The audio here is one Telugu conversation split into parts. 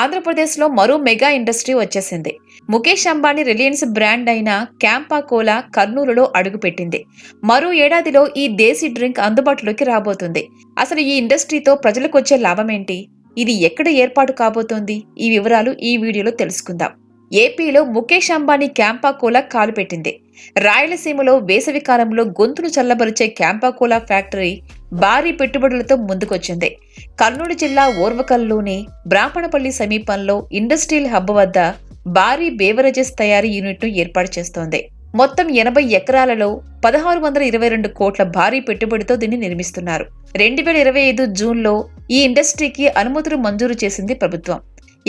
ఆంధ్రప్రదేశ్లో మరో మెగా ఇండస్ట్రీ వచ్చేసింది. ముఖేష్ అంబానీ రిలయన్స్ బ్రాండ్ అయిన క్యాంపా కోలా కర్నూలులో అడుగుపెట్టింది. మరో ఏడాదిలో ఈ దేశీ డ్రింక్ అందుబాటులోకి రాబోతుంది. అసలు ఈ ఇండస్ట్రీతో ప్రజలకు వచ్చే లాభం ఏంటి ఇది ఎక్కడ ఏర్పాటు కాబోతోంది? ఈ వివరాలు ఈ వీడియోలో తెలుసుకుందాం. ఏపీలో ముఖేష్ అంబానీ క్యాంపా కోలా కాలు పెట్టింది రాయలసీమలో వేసవి కాలంలో గొంతును చల్లబరిచే క్యాంపా కోలా ఫ్యాక్టరీ భారీ పెట్టుబడులతో ముందుకొచ్చింది. కర్నూలు జిల్లా ఓర్వకల్లోని బ్రాహ్మణపల్లి సమీపంలో ఇండస్ట్రియల్ హబ్ వద్ద భారీ బేవరేజెస్ తయారీ యూనిట్ను ఏర్పాటు చేస్తోంది. మొత్తం ఎనభై ఎకరాలలో పదహారు వందల ఇరవై రెండు కోట్ల భారీ పెట్టుబడితో దీన్ని నిర్మిస్తున్నారు. రెండు వేల ఇరవై ఐదు జూన్లో ఈ ఇండస్ట్రీకి అనుమతులు మంజూరు చేసింది ప్రభుత్వం.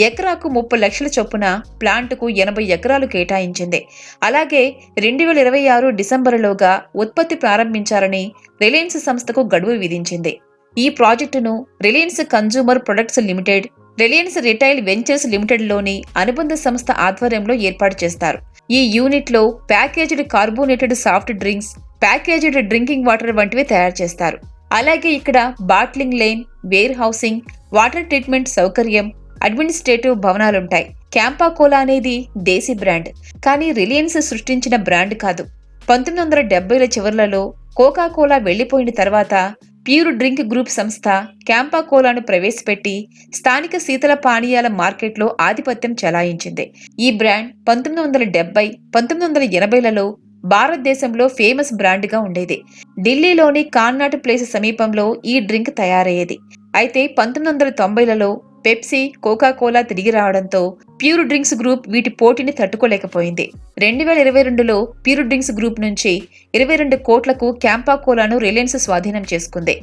ఎకరాకు ముప్పై లక్షల చొప్పున ప్లాంటుకు ఎనభై ఎకరాలు కేటాయించింది. అలాగే రెండు వేల ఇరవై ఆరు డిసెంబరులోగా ఉత్పత్తి ప్రారంభించాలని రిలయన్స్ సంస్థకు గడువు విధించింది. ఈ ప్రాజెక్టును Reliance consumer products limited Reliance retail ventures లిమిటెడ్లోని అనుబంధ సంస్థ ఆధ్వర్యంలో ఏర్పాటు చేస్తారు. ఈ యూనిట్లో packaged carbonated soft drinks packaged drinking water వంటివి తయారు చేస్తారు. అలాగే ఇక్కడ bottling line warehousing water treatment సౌకర్యం అడ్మినిస్ట్రేటివ్ భవనాలుంటాయి. క్యాంపా కోలా అనేది దేశీ బ్రాండ్. కానీ రిలయన్స్ సృష్టించిన బ్రాండ్ కాదు. పంతొమ్మిది వందల డెబ్బైల చివర్లలో కోకా కోలా వెళ్ళిపోయిన తర్వాత ప్యూర్ డ్రింక్ గ్రూప్ సంస్థ క్యాంపా కోలాను ప్రవేశపెట్టి స్థానిక శీతల పానీయాల మార్కెట్లో ఆధిపత్యం చెలాయించింది. ఈ బ్రాండ్ పంతొమ్మిది వందల డెబ్బై పంతొమ్మిది వందల ఎనభైలలో భారతదేశంలో ఫేమస్ బ్రాండ్గా ఉండేది. ఢిల్లీలోని కాన్నాట్ ప్లేస్ సమీపంలో ఈ డ్రింక్ తయారయ్యేది. అయితే పంతొమ్మిది వందల తొంభైలలో పెప్సీ కోకా కోలా తిరిగి రావడంతో ప్యూర్ డ్రింక్స్ గ్రూప్ వీటి పోటీని తట్టుకోలేకపోయింది. రెండు వేల ఇరవై రెండులో ప్యూర్ డ్రింక్స్ గ్రూప్ నుంచి ఇరవై రెండు కోట్లకు క్యాంపా కోలాను రిలయన్స్ స్వాధీనం చేసుకుంది.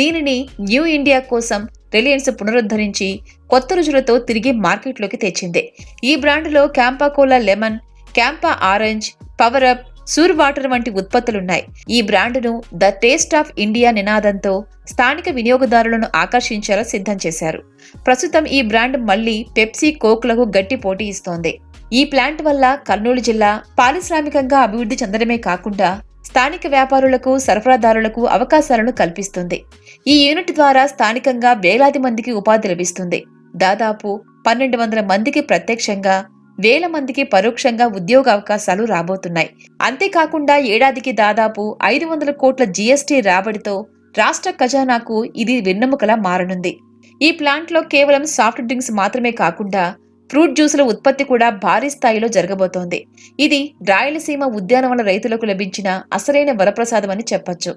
దీనిని న్యూ ఇండియా కోసం రిలయన్స్ పునరుద్ధరించి కొత్త రుచులతో తిరిగి మార్కెట్లోకి తెచ్చింది. ఈ బ్రాండ్లో Campa Cola lemon Campa orange power up sour water వంటి ఉత్పత్తులున్నాయి. ఈ బ్రాండును ద టేస్ట్ ఆఫ్ ఇండియా నినాదంతో స్థానిక వినియోగదారులను ఆకర్షించేలా సిద్ధం చేశారు. ప్రస్తుతం ఈ బ్రాండ్ మళ్ళీ పెప్సీ కోక్లకు గట్టి పోటీ ఇస్తోంది. ఈ ప్లాంట్ వల్ల కర్నూలు జిల్లా పారిశ్రామికంగా అభివృద్ధి చెందడమే కాకుండా స్థానిక వ్యాపారులకు సరఫరాదారులకు అవకాశాలను కల్పిస్తుంది. ఈ యూనిట్ ద్వారా స్థానికంగా వేలాది మందికి ఉపాధి లభిస్తుంది. దాదాపు పన్నెండు వందల మందికి ప్రత్యక్షంగా వేల మందికి పరోక్షంగా ఉద్యోగ అవకాశాలు రాబోతున్నాయి. అంతేకాకుండా ఏడాదికి దాదాపు ఐదు వందల కోట్ల జీఎస్టీ రాబడితో రాష్ట్ర ఖజానాకు ఇది వెన్నెముకలా మారనుంది. ఈ ప్లాంట్లో కేవలం సాఫ్ట్ డ్రింక్స్ మాత్రమే కాకుండా ఫ్రూట్ జ్యూసుల ఉత్పత్తి కూడా భారీ స్థాయిలో జరగబోతోంది. ఇది రాయలసీమ ఉద్యానవన రైతులకు లభించిన అసలైన వరప్రసాదమని చెప్పొచ్చు.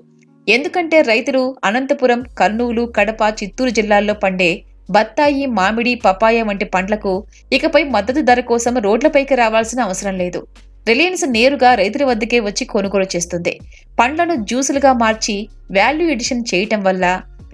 ఎందుకంటే రైతులు అనంతపురం కర్నూలు కడప చిత్తూరు జిల్లాల్లో పండే బత్తాయి మామిడి పపాయ వంటి పండ్లకు ఇకపై మద్దతు ధర కోసం రోడ్లపైకి రావాల్సిన అవసరం లేదు. రిలయన్స్ నేరుగా రైతుల వద్దకే వచ్చి కొనుగోలు చేస్తుంది. పండ్లను జ్యూసులుగా మార్చి వాల్యూ ఎడిషన్ చేయటం వల్ల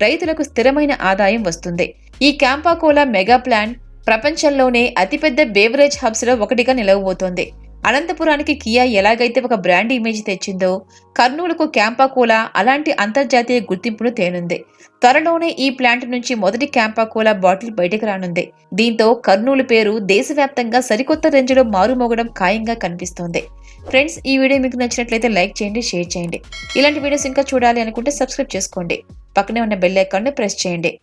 రైతులకు స్థిరమైన ఆదాయం వస్తుంది. ఈ క్యాంపాకోలా మెగా ప్లాంట్ ప్రపంచంలోనే అతిపెద్ద బేవరేజ్ హబ్స్లో ఒకటిగా నిలవబోతోంది. అనంతపురానికి కియా ఎలాగైతే ఒక బ్రాండ్ ఇమేజ్ తెచ్చిందో కర్నూలుకు క్యాంపాకోలా అలాంటి అంతర్జాతీయ గుర్తింపును తేనుంది. త్వరలోనే ఈ ప్లాంట్ నుంచి మొదటి క్యాంపాకోలా బాటిల్ బయటకు రానుంది. దీంతో కర్నూలు పేరు దేశవ్యాప్తంగా సరికొత్త రేంజ్లో మారుమోగడం ఖాయంగా కనిపిస్తోంది. ఫ్రెండ్స్ ఈ వీడియో మీకు నచ్చినట్లయితే లైక్ చేయండి షేర్ చేయండి. ఇలాంటి వీడియోస్ ఇంకా చూడాలి అనుకుంటే సబ్స్క్రైబ్ చేసుకోండి. పక్కనే ఉన్న బెల్ ఐకాన్ని ప్రెస్ చేయండి.